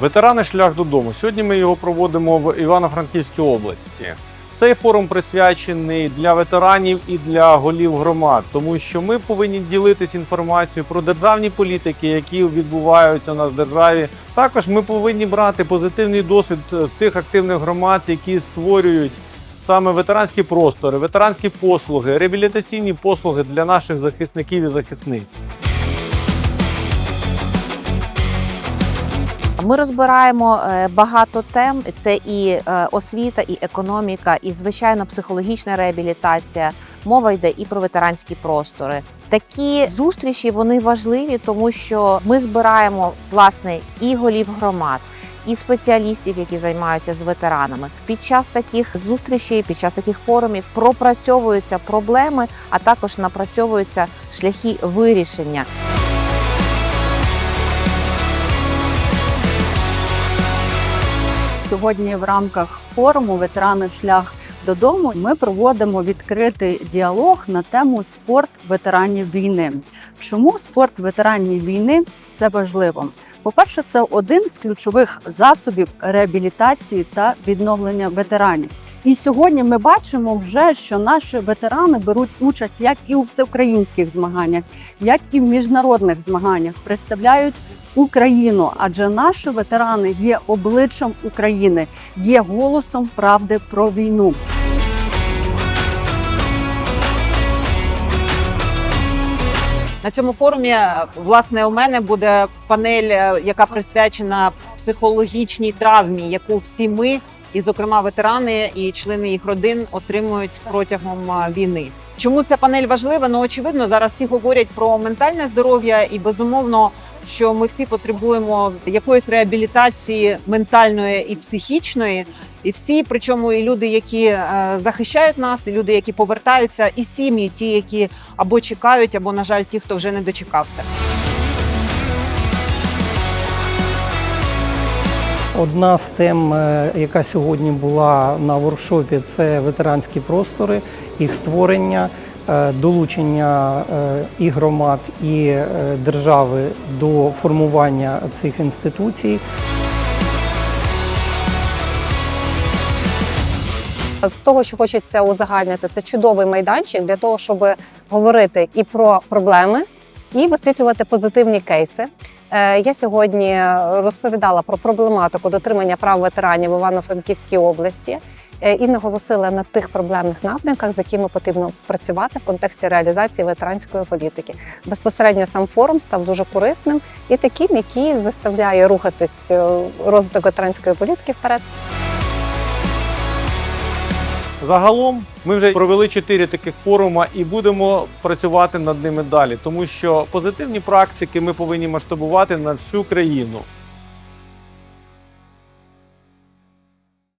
Ветерани шлях додому. Сьогодні ми його проводимо в Івано-Франківській області. Цей форум присвячений для ветеранів і для голів громад, тому що ми повинні ділитись інформацією про державні політики, які відбуваються у нас в державі. Також ми повинні брати позитивний досвід е, тих активних громад, які створюють саме ветеранські простори, ветеранські послуги, реабілітаційні послуги для наших захисників і захисниць. Ми розбираємо е, багато тем: це і е, освіта, і економіка, і звичайно психологічна реабілітація. Мова йде і про ветеранські простори. Такі зустрічі вони важливі, тому що ми збираємо власне і голів громад. І спеціалістів, які займаються з ветеранами, під час таких зустрічей, під час таких форумів пропрацьовуються проблеми, а також напрацьовуються шляхи вирішення. Сьогодні в рамках форуму Ветерани шлях додому ми проводимо відкритий діалог на тему спорт ветеранів війни. Чому спорт ветеранів війни це важливо? По-перше, це один з ключових засобів реабілітації та відновлення ветеранів. І сьогодні ми бачимо вже, що наші ветерани беруть участь як і у всеукраїнських змаганнях, як і в міжнародних змаганнях, представляють Україну, адже наші ветерани є обличчям України, є голосом правди про війну. На цьому форумі власне у мене буде панель, е, яка присвячена психологічній травмі, яку всі ми, і зокрема ветерани і члени їх родин, отримують протягом війни. Чому ця панель важлива? Ну очевидно, зараз всі говорять про ментальне здоров'я, і безумовно, що ми всі потребуємо якоїсь реабілітації ментальної і психічної. І всі, причому і люди, які е, захищають нас, і люди, які повертаються, і сім'ї, ті, які або чекають, або на жаль, ті, хто вже не дочекався. Одна з тем, е, яка сьогодні була на воркшопі, це ветеранські простори, їх створення, е, долучення е, і громад, і держави до формування цих інституцій. З того, що хочеться узагальнити, це чудовий майданчик для того, щоб говорити і про проблеми, і висвітлювати позитивні кейси. Е, Я сьогодні розповідала про проблематику дотримання прав ветеранів в Івано-Франківській області е, і наголосила на тих проблемних напрямках, з якими потрібно працювати в контексті реалізації ветеранської політики. Безпосередньо сам форум став дуже корисним і таким, який заставляє рухатись е, розвиток ветеранської політики вперед. Загалом ми вже провели чотири таких форума і будемо працювати над ними далі, тому що позитивні практики ми повинні масштабувати на всю країну.